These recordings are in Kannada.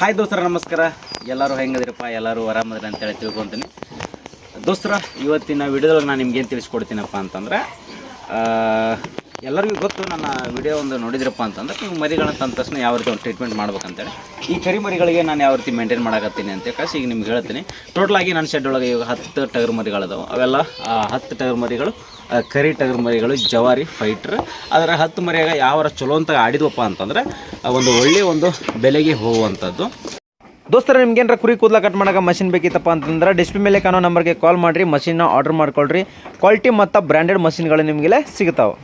ಹಾಯ್ ದೋಸ್ತರ, ನಮಸ್ಕಾರ. ಎಲ್ಲರೂ ಹೆಂಗದಿರಪ್ಪ ಎಲ್ಲರೂ ಆರಾಮದ್ರಿ ಅಂತೇಳಿ ತಿಳ್ಕೊತೀನಿ. ದೋಸ್ತರ, ಇವತ್ತಿನ ವಿಡಿಯೋದಲ್ಲಿ ನಾನು ನಿಮ್ಗೇನು ಏನು ತಿಳಿಸ್ಕೊಡ್ತೀನಪ್ಪ ಅಂತಂದ್ರೆ ಎಲ್ಲರಿಗೂ ಗೊತ್ತು, ನನ್ನ ವಿಡಿಯೋ ಒಂದು ನೋಡಿದ್ರಪ್ಪ ಅಂತಂದ್ರೆ, ನೀವು ಮರಿಗಳನ್ನ ತಂದ ತಕ್ಷಣ ಯಾವ ರೀತಿ ಒಂದು ಟ್ರೀಟ್ಮೆಂಟ್ ಮಾಡ್ಬೇಕಂತೇಳಿ. ಈ ಕರಿ ಮರಿಗಳಿಗೆ ನಾನು ಯಾವ ರೀತಿ ಮೇಂಟೈನ್ ಮಾಡಕತ್ತೀನಿ ಅಂತ ಕಳಿಸಿ ಈಗ ನಿಮ್ಗೆ ಹೇಳ್ತೀನಿ. ಟೋಟಲಾಗಿ ನನ್ನ ಶೆಡ್ ಒಳಗೆ ಈಗ ಹತ್ತು ಟಗರ್ ಮರಿಗಳಿದಾವೆ. ಅವೆಲ್ಲ ಹತ್ತು ಟಗರ್ ಮರಿಗಳು ಕರಿ ಟಗರ್ ಮರಿಗಳು ಜವಾರಿ ಫೈಟ್ರ್. ಅದರ ಹತ್ತು ಮರಿಯಾಗ ಯಾವ ಚಲೋ ಅಂತ ಆಡಿದ್ವಪ್ಪ ಅಂತಂದ್ರೆ ಒಂದು ಒಳ್ಳೆಯ ಒಂದು ಬೆಲೆಗೆ ಹೋಗುವಂಥದ್ದು. ದೋಸ್ತರ ನಿಮ್ಗೇನರ ಕುರಿ ಕೂದಲ ಕಟ್ ಮಾಡೋಕೆ ಮಷಿನ್ ಬೇಕಿತ್ತಪ್ಪ ಅಂತಂದ್ರೆ ಡಿಸ್ಪ್ಲೇ ಮೇಲೆ ಕಾಣೋ ನಂಬರ್ಗೆ ಕಾಲ್ ಮಾಡಿರಿ ಮಷಿನ್ನ ಆರ್ಡರ್ ಮಾಡ್ಕೊಳ್ರಿ. ಕ್ವಾಲಿಟಿ ಮತ್ತು ಬ್ರ್ಯಾಂಡೆಡ್ ಮಷಿನ್ಗಳು ನಿಮಗೆಲ್ಲ ಸಿಗ್ತಾವೆ.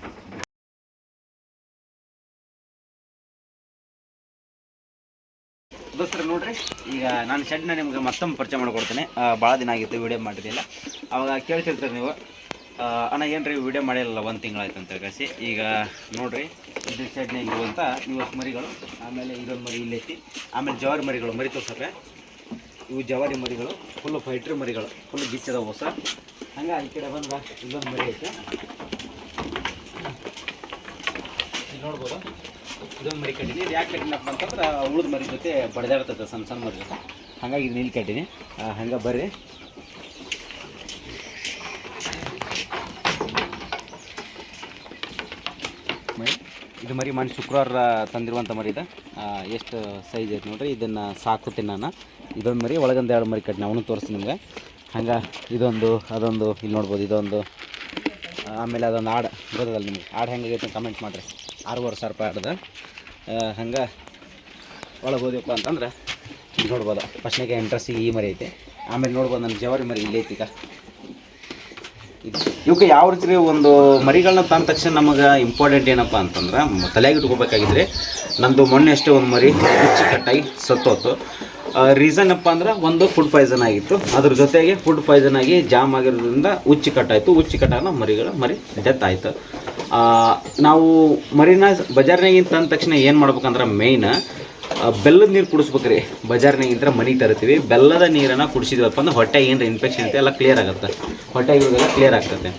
ದೋಸ್ತರು ನೋಡ್ರಿ ಈಗ ನಾನು ಶೆಡ್ನ ನಿಮ್ಗೆ ಮತ್ತೊಮ್ಮೆ ಪರಿಚಯ ಮಾಡಿಕೊಡ್ತೇನೆ. ಭಾಳ ದಿನ ಆಗಿತ್ತು ವಿಡಿಯೋ ಮಾಡಿರಲಿಲ್ಲ. ಅವಾಗ ಕೇಳ್ತಿರ್ತೀರಿ ನೀವು ಅಣ್ಣ ಏನು ರೀ ವಿಡಿಯೋ ಮಾಡಿಲ್ಲ ಒಂದು ತಿಂಗಳಾಯ್ತು ಅಂತ ಕಳಿಸಿ ಈಗ ನೋಡಿರಿ, ಇದು ಶೆಡ್ನಾಗ ಇರುವಂಥ ಇವತ್ತು ಮರಿಗಳು, ಆಮೇಲೆ ಇದೊಂದು ಮರಿ ಇಲ್ಲೈತಿ ಆಮೇಲೆ ಜವಾರಿ ಮರಿಗಳು, ಮರಿ ತೋರ್ಸಕ್ಕೆ ಇವು ಜವಾರಿ ಮರಿಗಳು ಫುಲ್ಲು ಫೈಟ್ರಿ ಮರಿಗಳು ಫುಲ್ ಬಿಚ್ಚದ ಹೊಸ. ಹಂಗೆ ಈ ಕಡೆ ಬಂದ ಇಲ್ಲೊಂದು ಮರಿ ಐತೆ. ನೋಡ್ಬೋದು. ಇದೊಂದು ಮರಿ ಕಟ್ಟಿನಿ. ಇದು ಯಾಕೆ ಕಟ್ಟಿನಪ್ಪ ಅಂತಂದ್ರೆ ಉಳಿದ ಮರಿ ಜೊತೆ ಬಡ್ದಾಡ್ತದೆ ಸಣ್ಣ ಸಣ್ಣ ಮರಿ ಜೊತೆ. ಹಾಗಾಗಿ ಇದು ಇಲ್ಲಿ ಕಟ್ಟಿನಿ. ಹಂಗೆ ಬರ್ರಿ. ಮರಿ ಇದು ಮರಿ ಮನೆ ಶುಕ್ರವಾರ ತಂದಿರುವಂಥ ಮರಿ ಇದೆ. ಎಷ್ಟು ಸೈಜ್ ಐತೆ ನೋಡ್ರಿ. ಇದನ್ನು ಸಾಕುತ್ತೀನಿ ನಾನು ಇದೊಂದು ಮರಿ, ಒಳಗೊಂದು ಎರಡು ಮರಿ ಕಟ್ಟಿನ ಅವನು ತೋರಿಸ್ತೀನಿ ನಿಮ್ಗೆ. ಹಂಗೆ ಇದೊಂದು, ಅದೊಂದು ಇಲ್ಲಿ ನೋಡ್ಬೋದು, ಇದೊಂದು. ಆಮೇಲೆ ಅದೊಂದು ಆಡು ಗೊತ್ತದಲ್ಲ ನಿಮ್ಗೆ. ಆಡು ಹೆಂಗಾಗೈತೆ ಕಮೆಂಟ್ ಮಾಡಿರಿ. ಆರೂವರೆ ಸಾವಿರ ರೂಪಾಯಿ ಆಡ್ದ. ಹಂಗೆ ಒಳಗೆ ಹೋದಪ್ಪ ಅಂತಂದ್ರೆ, ನೋಡ್ಬೋದು. ಫಸ್ಟ್ನಾಗೆ ಎಂಟ್ರೆಸ್ಸಿಗೆ ಈ ಮರಿ ಐತೆ. ಆಮೇಲೆ ನೋಡ್ಬೋದು ನನ್ನ ಜವಾರಿ ಮರಿ ಇಲ್ಲೇ ಐತಿ ಈಗ. ಇವಕ್ಕೆ ಯಾವ ರೀತಿ ಒಂದು ಮರಿಗಳನ್ನ ತಂದ ತಕ್ಷಣ ನಮಗೆ ಇಂಪಾರ್ಟೆಂಟ್ ಏನಪ್ಪ ಅಂತಂದ್ರೆ ತಲೆಯಾಗಿ ಇಟ್ಕೋಬೇಕಾಗಿದ್ರೆ ನಂದು ಮೊನ್ನೆ ಅಷ್ಟೇ ಒಂದು ಮರಿ ಹುಚ್ಚಿ ಕಟ್ಟಾಗಿ ಸತ್ತೋತು ರೀಸನ್ ಅಪ್ಪ ಅಂದ್ರೆ ಒಂದು ಫುಡ್ ಪಾಯ್ಸನ್ ಆಗಿತ್ತು. ಅದ್ರ ಜೊತೆಗೆ ಫುಡ್ ಪಾಯ್ಸನ್ ಆಗಿ ಜಾಮ್ ಆಗಿರೋದ್ರಿಂದ ಉಚ್ಚಿ ಕಟ್ಟಾಯಿತು ಉಚ್ಚಿ ಕಟ್ಟಾಗ ಮರಿಗಳ ಮರಿ ಡೆತ್ ಆಯಿತು. ನಾವು ಮರಿನ ಬಜಾರ್ನಾಗಿಂದ ತಂದ ತಕ್ಷಣ ಏನು ಮಾಡ್ಬೇಕಂದ್ರೆ ಮೇಯ್ನ್ ಬೆಲ್ಲದ ನೀರು ಕುಡಿಸ್ಬೇಕ್ರಿ. ಬಜಾರ್ನಾಗಿಂತ ಮನೆಗೆ ತರ್ತೀವಿ. ಬೆಲ್ಲದ ನೀರನ್ನು ಕುಡಿಸಿದ್ವಪ್ಪ ಅಂದ್ರೆ ಹೊಟ್ಟೆ ಏನು ಇನ್ಫೆಕ್ಷನ್ ಇರುತ್ತೆ ಎಲ್ಲ ಕ್ಲಿಯರ್ ಆಗುತ್ತೆ. ಹೊಟ್ಟೆ ಇರೋದೆಲ್ಲ ಕ್ಲಿಯರ್ ಆಗ್ತದೆ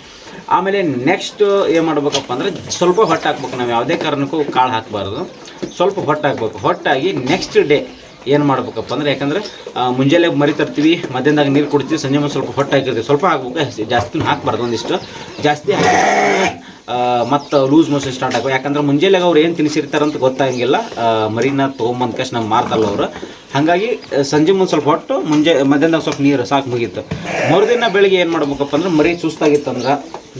ಆಮೇಲೆ ನೆಕ್ಸ್ಟ್ ಏನು ಮಾಡ್ಬೇಕಪ್ಪ ಅಂದ್ರೆ ಸ್ವಲ್ಪ ಹೊಟ್ಟೆ ಹಾಕ್ಬೇಕು ನಾವು. ಯಾವುದೇ ಕಾರಣಕ್ಕೂ ಕಾಳು ಹಾಕಬಾರ್ದು. ಸ್ವಲ್ಪ ಹೊಟ್ಟೆ ಹಾಕ್ಬೇಕು. ಹೊಟ್ಟಾಗಿ ನೆಕ್ಸ್ಟ್ ಡೇ ಏನು ಮಾಡ್ಬೇಕಪ್ಪ ಅಂದ್ರೆ ಯಾಕಂದ್ರೆ ಮುಂಜಾನೆ ಮರಿ ತರ್ತೀವಿ, ಮಧ್ಯಾಹ್ನದಾಗ ನೀರು ಕುಡ್ತೀವಿ, ಸಂಜೆ ಮುಂದೆ ಸ್ವಲ್ಪ ಹೊಟ್ಟೆ ಹಾಕಿರ್ತೀವಿ. ಸ್ವಲ್ಪ ಹಾಕ್ಬೇಕು. ಜಾಸ್ತಿ ಹಾಕ್ಬಾರ್ದು ಒಂದಿಷ್ಟು. ಜಾಸ್ತಿ ಮತ್ತು ಲೂಸ್ ಮೋಷನ್ ಸ್ಟಾರ್ಟ್ ಆಗೋ ಯಾಕಂದ್ರೆ ಮುಂಜಾನೆ ಅವ್ರು ಏನು ತಿನ್ನಿಸಿರ್ತಾರಂತ ಗೊತ್ತಾಗಂಗಿಲ್ಲ ಆ, ಮರಿನ ತೊಗೊಂಬಂದ ಕಷ್ಟ ನಮ್ಗೆ ಮಾರ್ತಲ್ಲ ಅವರು. ಹಾಗಾಗಿ ಸಂಜೆ ಮುಂದೆ ಸ್ವಲ್ಪ ಹೊಟ್ಟು ಮುಂಜೆ ಮಧ್ಯಾಹ್ನದಾಗ ಸ್ವಲ್ಪ ನೀರು ಸಾಕು ಮುಗೀತು. ಮರುದಿನ ಬೆಳಿಗ್ಗೆ ಏನು ಮಾಡ್ಬೇಕಪ್ಪ ಅಂದ್ರೆ ಮರಿ ಸುಸ್ತಾಗಿತ್ತಂದ್ರೆ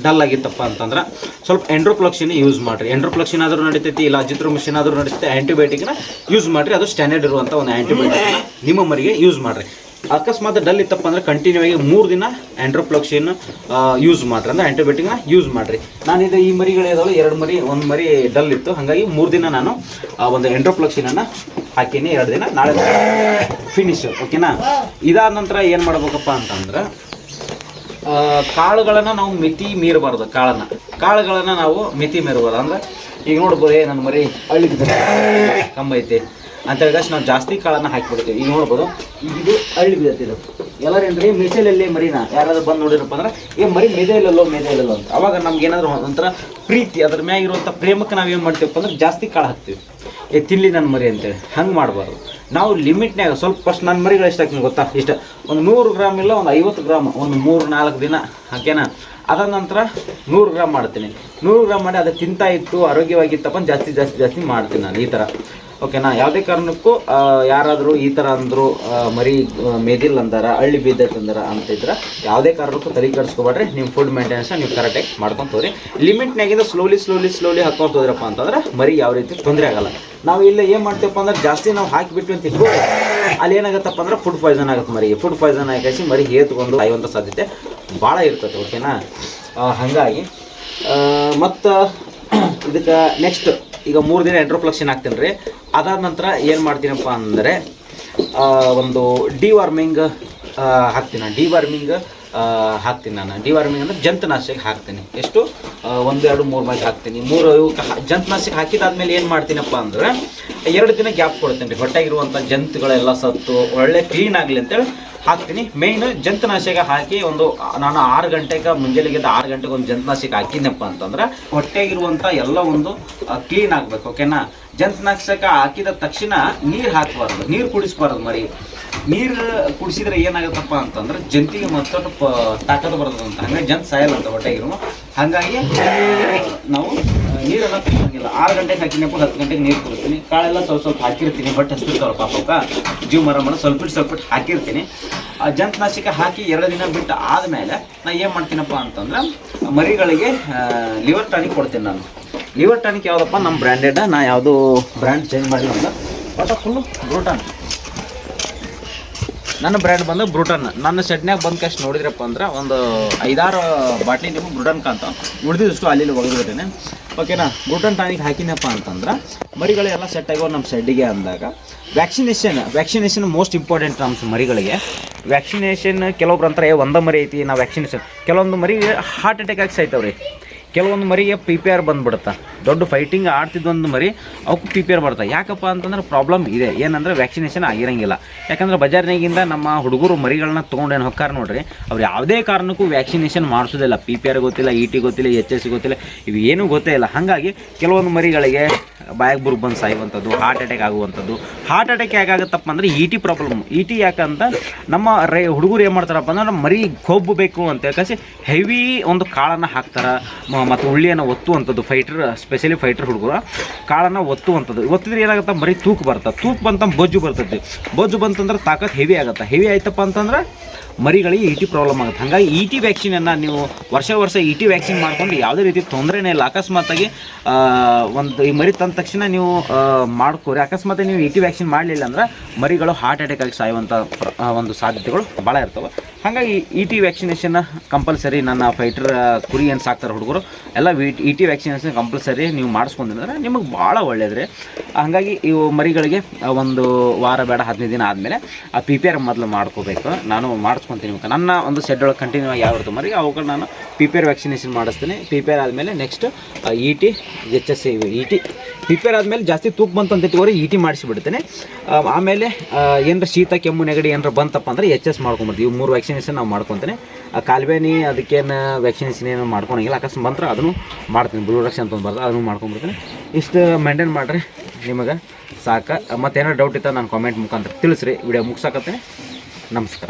ಡಲ್ ಆಗಿತ್ತಪ್ಪ ಅಂತಂದ್ರೆ ಸ್ವಲ್ಪ ಎಂಡ್ರೋಪ್ಲಕ್ಷಿನ ಯೂಸ್ ಮಾಡಿರಿ. ಎಂಡ್ರೋಪ್ಲಕ್ಷಿನ್ ಆದರೂ ನಡೀತೈತಿ ಇಲ್ಲ ಅಜಿತ್ರೋಮಿಷನ್ ಆದರೂ ನಡೀತೈತೆ ಆ್ಯಂಟಿಬಯೋಟಿಕ್ನ ಯೂಸ್ ಮಾಡಿರಿ. ಅದು ಸ್ಟ್ಯಾಂಡರ್ಡ್ ಇರುವಂಥ ಒಂದು ಆ್ಯಂಟಿಬಯೋಟಿಕ್ನ ನಿಮ್ಮ ಮರಿಗೆ ಯೂಸ್ ಮಾಡಿರಿ. ಅಕಸ್ಮಾತ್ ಡಲ್ ಇತ್ತಪ್ಪ ಅಂದ್ರೆ ಕಂಟಿನ್ಯೂ ಆಗಿ ಮೂರು ದಿನ ಆ್ಯಂಡ್ರೋಪ್ಲಕ್ಸಿನ್ ಯೂಸ್ ಮಾಡ್ರಿ. ಅಂದ್ರೆ ಆ್ಯಂಟಿಬಯೋಟಿಕ್ನ ಯೂಸ್ ಮಾಡಿರಿ. ನಾನು ಈ ಮರಿಗಳಿದಾವೆ ಎರಡು ಮರಿ ಒಂದು ಮರಿ ಡಲ್ ಇತ್ತು. ಹಾಗಾಗಿ ಮೂರು ದಿನ ನಾನು ಆ, ಒಂದು ಎಂಡ್ರೋಪ್ಲಕ್ಸಿನನ್ನು ಹಾಕೀನಿ ಎರಡು ದಿನ. ನಾಳೆ ಫಿನಿಶ್ ಓಕೆನಾ ಇದಾದ ನಂತರ ಏನು ಮಾಡ್ಬೇಕಪ್ಪ ಅಂತಂದ್ರೆ ಕಾಳುಗಳನ್ನು ನಾವು ಮಿತಿ ಮೀರಬಾರ್ದು ಕಾಳನ್ನ. ಕಾಳುಗಳನ್ನು ನಾವು ಮಿತಿ ಮೀರಬಾರ್ದು. ಅಂದ್ರೆ ಈಗ ನೋಡ್ಬೋದು ನನ್ನ ಮರಿ ಹಳ್ಳಿ ಕಂಬೈತಿ ಅಂತ ಹೇಳಿದಷ್ಟು ನಾವು ಜಾಸ್ತಿ ಕಾಳನ್ನು ಹಾಕಿಬಿಡ್ತೀವಿ. ಈಗ ನೋಡ್ಬೋದು, ಇದು ಅಳ್ಳಿ ಬಿದ್ದೈತೆ ಇದು. ಎಲ್ಲರೇನ್ರಿ, ಮೆಸೇಲಲ್ಲಿ ಮರಿನ? ಯಾರಾದ್ರೂ ಬಂದು ನೋಡಿರಪ್ಪ ಅಂದ್ರೆ, ಏ ಮರಿ ಮೆದೆ ಇಲ್ಲಲ್ಲೋ ಮೆದೆ ಇಲ್ಲಲ್ಲೋ ಅಂತ. ಅವಾಗ ನಮ್ಗೆ ಏನಾದ್ರು ಒಂಥರ ಪ್ರೀತಿ, ಅದ್ರ ಮ್ಯಾಗ ಇರುವಂಥ ಪ್ರೇಮಕ್ಕೆ ನಾವು ಏನು ಮಾಡ್ತೀವಪ್ಪ ಅಂದ್ರೆ ಜಾಸ್ತಿ ಕಾಳು ಹಾಕ್ತೀವಿ. ಏ, ತಿನ್ಲಿ ನನ್ನ ಮರಿ ಅಂತೇಳಿ ಹಂಗೆ ಮಾಡಬಾರ್ದು. ನಾವು ಲಿಮಿಟ್ನ್ಯಾಗ, ಸ್ವಲ್ಪ ಫಸ್ಟ್ ನನ್ನ ಮರಿಗಳು ಎಷ್ಟು ಹಾಕ್ತೀನಿ ಗೊತ್ತಾ? ಇಷ್ಟ. ಒಂದು ನೂರು ಗ್ರಾಮ್ ಇಲ್ಲ, ಒಂದು ಐವತ್ತು ಗ್ರಾಮ್, ಒಂದು ಮೂರು ನಾಲ್ಕು ದಿನ ಹಾಕೇನಾ ಅದಾದ ನಂತರ ನೂರು ಗ್ರಾಮ್ ಮಾಡ್ತೀನಿ. ನೂರು ಗ್ರಾಮ್ ಮಾಡಿ ಅದು ತಿಂತಾ ಇತ್ತು, ಆರೋಗ್ಯವಾಗಿತ್ತಪ್ಪ ಜಾಸ್ತಿ ಜಾಸ್ತಿ ಜಾಸ್ತಿ ಮಾಡ್ತೀನಿ ನಾನು ಈ ಥರ. ಓಕೆನಾ? ಯಾವುದೇ ಕಾರಣಕ್ಕೂ ಯಾರಾದರೂ ಈ ಥರ ಅಂದರು ಮರಿ ಮೆದಿಲ್ ಅಂದಾರ, ಹಳ್ಳಿ ಬಿದ್ದೈತೆ ಅಂದಾರ ಅಂತಿದ್ರೆ ಯಾವುದೇ ಕಾರಣಕ್ಕೂ ತಲೆ ಕೆಡಿಸ್ಕೊಬೇಡ್ರಿ. ನಿಮ್ಮ ಫುಡ್ ಮೇಂಟೆನೆನ್ಸ್ ನೀವು ಕರೆಕ್ಟಾಗಿ ಮಾಡ್ಕೊಂತ ಹೋಗ್ರಿ ಲಿಮಿಟ್ನಾಗಿಂದ ಸ್ಲೋಲಿ ಸ್ಲೋಲಿ ಸ್ಲೋಲಿ ಹಾಕೊಂತ ಹೋದ್ರಪ್ಪ ಅಂತಂದ್ರೆ, ಮರಿ ಯಾವ ರೀತಿ ತೊಂದರೆ ಆಗಲ್ಲ. ನಾವು ಇಲ್ಲ ಏನು ಮಾಡ್ತೀವಪ್ಪ ಅಂದ್ರೆ, ಜಾಸ್ತಿ ನಾವು ಹಾಕಿಬಿಟ್ವಿ ಅಂತ ಇಟ್ಕೋ ಅಲ್ಲಿ ಏನಾಗತ್ತಪ್ಪ ಅಂದ್ರೆ ಫುಡ್ ಪಾಯ್ಸನ್ ಆಗುತ್ತೆ ಮರಿಗೆ. ಫುಡ್ ಪಾಯ್ಸನ್ ಆಗಿ ಮರಿ ಏತ್ಕೊಂಡು ಆಯುವಂಥ ಸಾಧ್ಯತೆ ಭಾಳ ಇರ್ತದೆ, ಓಕೆನಾ? ಹಾಗಾಗಿ ಮತ್ತು, ಇದಕ್ಕೆ ನೆಕ್ಸ್ಟ್ ಈಗ ಮೂರು ದಿನ ಎಂಟ್ರೋಪ್ಲಕ್ಷನ್ ಹಾಕ್ತೀನಿ ರೀ. ಅದಾದ ನಂತರ ಏನು ಮಾಡ್ತೀನಪ್ಪ ಅಂದರೆ ಒಂದು ಡಿ ವಾರ್ಮಿಂಗ್ ಹಾಕ್ತೀನಿ ಡಿ ವಾರ್ಮಿಂಗ್ ಹಾಕ್ತೀನಿ ನಾನು. ಡಿ ವಾರ್ಮಿಂಗ್ ಅಂದರೆ ಜಂತುನಾಶಕ ಹಾಕ್ತೀನಿ. ಎಷ್ಟು? ಒಂದು, ಎರಡು, ಮೂರು ಮೈಕ್ ಹಾಕ್ತೀನಿ. ಮೂರು ಇವಕ್ಕೆ ಹಾ- ಜಂತುನಾಶಕ ಹಾಕಿದಾದ್ಮೇಲೆ ಏನು ಮಾಡ್ತೀನಪ್ಪ ಅಂದ್ರೆ, ಎರಡು ದಿನ ಗ್ಯಾಪ್ ಕೊಡ್ತೀನಿ ರೀ. ಹೊಟ್ಟೆಗಿರುವಂಥ ಜಂತುಗಳೆಲ್ಲ ಸತ್ತು, ಒಳ್ಳೆ ಕ್ಲೀನ್ ಆಗಲಿ ಅಂತೇಳಿ ಹಾಕ್ತೀನಿ. ಮೇಯ್ನ್ ಜಂತುನಾಶಕ ಹಾಕಿ ಒಂದು, ನಾನು ಆರು ಗಂಟೆಗೆ ಮುಂಜಾನೆಗಿಂತ ಆರು ಗಂಟೆಗೆ ಒಂದು ಜಂತುನಾಶಕ ಹಾಕಿದ್ನಪ್ಪ ಅಂತಂದ್ರೆ ಹೊಟ್ಟೆಗಿರುವಂಥ ಎಲ್ಲ ಒಂದು ಕ್ಲೀನ್ ಆಗಬೇಕು ಓಕೆನಾ ಜಂತುನಾಶಕ ಹಾಕಿದ ತಕ್ಷಣ ನೀರು ಹಾಕಬಾರ್ದು, ನೀರು ಕುಡಿಸ್ಬಾರ್ದು ಮರಿ. ನೀರು ಕುಡಿಸಿದ್ರೆ ಏನಾಗುತ್ತಪ್ಪ ಅಂತಂದ್ರೆ ಜಂತಿಗೆ ಮತ್ತೊಂದು ಪ ತಾಕತ್ತು ಬರ್ತದಂತ ಹಂಗಾಗಿ ಜಂತ್ ಸಾಯಲ್ಲ ಅಂತ ಹೊಟ್ಟೆಗಿರು ಹಾಗಾಗಿ ನಾವು ನೀರೆಲ್ಲ ಕುಡಿಸಂಗಿಲ್ಲ. ಆರು ಗಂಟೆಗೆ ಹಾಕಿನಪ್ಪ ಹತ್ತು ಗಂಟೆಗೆ ನೀರು ಕುಡಿಸ್ತೀನಿ. ಕಾಳೆಲ್ಲ ಸ್ವಲ್ಪ ಸ್ವಲ್ಪ ಹಾಕಿರ್ತೀನಿ, ಬಟ್ ಹಸ್ತಿರ್ತಾವ ಪಾಪಕ್ಕ. ಜೀವ ಮರ ಮರ ಸ್ವಲ್ಪ ಸ್ವಲ್ಪ ಹಾಕಿರ್ತೀನಿ. ಆ ಜಂತನಾಶಕ ಹಾಕಿ ಎರಡು ದಿನ ಬಿಟ್ಟು ಆದಮೇಲೆ ನಾ ಏನು ಮಾಡ್ತೀನಪ್ಪ ಅಂತಂದ್ರೆ ಮರಿಗಳಿಗೆ ಲಿವರ್ ಟಾನಿಕ್ ಕೊಡ್ತೀನಿ ನಾನು. ಲಿವರ್ ಟಾನಿಕ್ ಯಾವುದಪ್ಪ? ನಮ್ಮ ಬ್ರ್ಯಾಂಡೆಡ್ ನಾ ಯಾವುದು ಬ್ರ್ಯಾಂಡ್ ಚೇಂಜ್ ಮಾಡಿಲ್ಲ ಬಟ್ ಫುಲ್ಲು ಬ್ರೂಟಾನ್ ನನ್ನ ಬ್ರ್ಯಾಂಡ್ ಬಂದು ಬ್ರೂಟನ್ ನನ್ನ ಸೆಟ್ನ್ಯಾಗ ಬಂದ ಕಷ್ಟ ನೋಡಿದ್ರಪ್ಪ ಅಂದ್ರೆ ಒಂದು ಐದಾರು ಬಾಟ್ಲಿ ನೀವು ಬ್ರೂಟನ್ ಕಾಂತ ಉಳಿದಿದ್ದಷ್ಟು ಅಲ್ಲಿ ಒಗೆದ್ಬಿಟ್ಟೇನೆ. ಓಕೆನಾ ಬ್ರೂಟನ್ ಟಾನಿಕ್ ಹಾಕಿನಪ್ಪ ಅಂತಂದ್ರೆ ಮರಿಗಳೆಲ್ಲ ಸೆಟ್ ಆಗೋ ನಮ್ಮ ಸೆಡ್ಡಿಗೆ ಅಂದಾಗ. ವ್ಯಾಕ್ಸಿನೇಷನ್ ವ್ಯಾಕ್ಸಿನೇಷನ್ ಮೋಸ್ಟ್ ಇಂಪಾರ್ಟೆಂಟ್ ನಮ್ಮ ಮರಿಗಳಿಗೆ. ವ್ಯಾಕ್ಸಿನೇಷನ್ ಕೆಲವೊಬ್ರು ಅಂತಾರೆ "ಏ, ಒಂದ ಮರಿ ಐತಿ ನಾವು ವ್ಯಾಕ್ಸಿನೇಷನ್ ಕೆಲವೊಂದು ಮರಿ ಹಾರ್ಟ್ ಅಟ್ಯಾಕ್ ಆಗಿ ಸಾಯ್ತಾವ್ರಿ ಕೆಲವೊಂದು ಮರಿಗೆ ಪಿ ಪಿ ಆರ್ ಬಂದ್ಬಿಡುತ್ತೆ. ದೊಡ್ಡ ಫೈಟಿಂಗ್ ಆಡ್ತಿದ್ದೊಂದು ಮರಿ, ಅವಕ್ಕೂ ಪಿ ಪಿ ಆರ್ ಬರುತ್ತೆ. ಯಾಕಪ್ಪ ಅಂತಂದ್ರೆ ಪ್ರಾಬ್ಲಮ್ ಇದೆ. ಏನಂದ್ರೆ ವ್ಯಾಕ್ಸಿನೇಷನ್ ಆಗಿರಂಗಿಲ್ಲ. ಯಾಕಂದ್ರೆ ಬಜಾರ್ನಾಗಿಂದ ನಮ್ಮ ಹುಡುಗರು ಮರಿಗಳನ್ನ ತೊಗೊಂಡೇನು ಹೊಕ್ಕಾರ ನೋಡ್ರಿ, ಅವ್ರು ಯಾವುದೇ ಕಾರಣಕ್ಕೂ ವ್ಯಾಕ್ಸಿನೇಷನ್ ಮಾಡಿಸೋದಿಲ್ಲ. ಪಿ ಪಿ ಆರ್ ಗೊತ್ತಿಲ್ಲ ಇ ಟಿ ಗೊತ್ತಿಲ್ಲ ಎಚ್ ಎಸ್ ಗೊತ್ತಿಲ್ಲ, ಇವು ಏನೂ ಗೊತ್ತೇ ಇಲ್ಲ. ಹಾಗಾಗಿ ಕೆಲವೊಂದು ಮರಿಗಳಿಗೆ ಬಾಯಾಗ ಬುರ್ಗ್ ಬಂದು ಸಾಯುವಂಥದ್ದು ಹಾರ್ಟ್ ಅಟ್ಯಾಕ್ ಆಗುವಂಥದ್ದು. ಹಾರ್ಟ್ ಅಟ್ಯಾಕ್ ಯಾಕಾಗುತ್ತಪ್ಪ ಅಂದ್ರೆ E T problem E T ಯಾಕಂತ ನಮ್ಮ ರೈ ಹುಡುಗರು ಏನು ಮಾಡ್ತಾರಪ್ಪ ಅಂದ್ರೆ ಮರಿ ಕೊಬ್ಬು ಬೇಕು ಅಂತ ಹೇಳ್ಕಸಿ ಹೆವಿ ಒಂದು ಕಾಳನ್ನು ಹಾಕ್ತಾರೆ. ಮತ್ತು ಉಳ್ಳಿಯನ್ನು ಒತ್ತುವಂಥದ್ದು ಫೈಟರ್ ಸ್ಪೆಷಲಿ ಫೈಟರ್ ಹುಡುಗರು. ಕಾಳನ್ನು ಒತ್ತುವಂಥದ್ದು. ಒತ್ತಿದ್ರೆ ಏನಾಗುತ್ತೆ? ಮರಿ ತೂಕ ಬರ್ತದೆ ತೂಕ ಬಂತ ಬೊಜ್ಜು ಬರ್ತದೆ ಬೊಜ್ಜು ಬಂತಂದ್ರೆ ತಾಕತ್ ಹೆವಿ ಆಗುತ್ತೆ. ಹೆವಿ ಆಯ್ತಪ್ಪ ಅಂತಂದ್ರೆ ಮರಿಗಳಿಗೆ ಇ ಟಿ ಪ್ರಾಬ್ಲಮ್ ಆಗುತ್ತೆ. ಹಾಗಾಗಿ ಇ ಟಿ ವ್ಯಾಕ್ಸಿನನ್ನು ನೀವು ವರ್ಷ ವರ್ಷ ಇ ಟಿ ವ್ಯಾಕ್ಸಿನ್ ಮಾಡ್ಕೊಂಡು ಯಾವುದೇ ರೀತಿ ತೊಂದರೆನೇ ಇಲ್ಲ. ಅಕಸ್ಮಾತಾಗಿ ಒಂದು ಈ ಮರಿ ತಂದ ತಕ್ಷಣ ನೀವು ಮಾಡ್ಕೋರಿ. ಅಕಸ್ಮಾತ್ ನೀವು ಇಟಿ ಟಿ ವ್ಯಾಕ್ಸಿನ್ ಮಾಡಲಿಲ್ಲ ಅಂದ್ರೆ ಮರಿಗಳು ಹಾರ್ಟ್ ಅಟ್ಯಾಕ್ ಆಗಿ ಸಾಯುವಂಥ ಒಂದು ಸಾಧ್ಯತೆಗಳು ಭಾಳ ಇರ್ತವೆ. ಹಾಗಾಗಿ ಇ ಟಿ ವ್ಯಾಕ್ಸಿನೇಷನ್ ಕಂಪಲ್ಸರಿ ನನ್ನ ಫೈಟರ್ ಕುರಿ ಏನು ಸಾಕ್ತಾರೆ ಹುಡುಗರು, ಎಲ್ಲ V E T vaccination compulsory ನೀವು ಮಾಡಿಸ್ಕೊಂಡ್ರೆ ನಿಮಗೆ ಭಾಳ ಒಳ್ಳೆಯದ್ರಿ ಹಾಗಾಗಿ ಇವು ಮರಿಗಳಿಗೆ ಒಂದು ವಾರ ಬೇಡ, ಹದಿನೈದು ದಿನ ಆದಮೇಲೆ, ಆ ಪಿ ಪಿ ಆರ್ ಮೊದಲು ಮಾಡ್ಕೋಬೇಕು. ನಾನು ಮಾಡಿಸ್ಕೊತೀನಿ ನನ್ನ ಒಂದು ಸೆಡ್ ಒಳಗೆ ಕಂಟಿನ್ಯೂ ಆಗಿ ಯಾವ್ದು ಮರಿ, ಅವುಗಳು ನಾನು ಪಿ ಪಿ ಆರ್ ವ್ಯಾಕ್ಸಿನೇಷನ್ ಮಾಡಿಸ್ತೀನಿ. ಪಿ ಪಿ ಆರ್ ಆದಮೇಲೆ next E T H S E T P P R ಆದಮೇಲೆ ಜಾಸ್ತಿ ತೂಕ ಬಂತು ಅಂತ ಇಟ್ಕೋರಿ ಇ ಟಿ ಮಾಡಿಸಿಬಿಡ್ತೇನೆ. ಆಮೇಲೆ ಏನರ ಶೀತ, ಕೆಮ್ಮು, ನೆಗಡಿ ಏನಾರ ಬಂತಪ್ಪ ಅಂದ್ರೆ ಎಚ್ ಎಸ್ ಮಾಡ್ಕೊಂಬರ್ತೀವಿ ಇವು ಮೂರು ವ್ಯಾಕ್ಸಿನೇಷನ್ ನಾವು ಮಾಡ್ಕೊತೇನೆ. ಆ ಕಾಲುಬೇನಿ ಅದಕ್ಕೇನು ವ್ಯಾಕ್ಸಿನೇಷನ್ ಏನು ಮಾಡ್ಕೊಳಂಗಿಲ್ಲ. ಅಕಸ್ಮಾತ್ ಬಂದ್ರೆ ಅದನ್ನು ಮಾಡ್ತೀನಿ. ಬ್ಲೂ ರಕ್ಷನ್ ಅಂತ ಒಂದು ಬರ್ತದೆ ಅದನ್ನು ಮಾಡ್ಕೊಂಡ್ಬಿಡ್ತೀನಿ ಇಷ್ಟು ಮೇಂಟೈನ್ ಮಾಡಿರಿ ನಿಮಗೆ. ಸಾಕು. ಮತ್ತೇನೋ ಡೌಟ್ ಇತ್ತು ನಾನು ಕಾಮೆಂಟ್ ಮುಖಾಂತರ ತಿಳಿಸ್ರಿ. ವಿಡಿಯೋ ಮುಗಿಸಾಕತ್ತೇನೆ. ನಮಸ್ಕಾರ.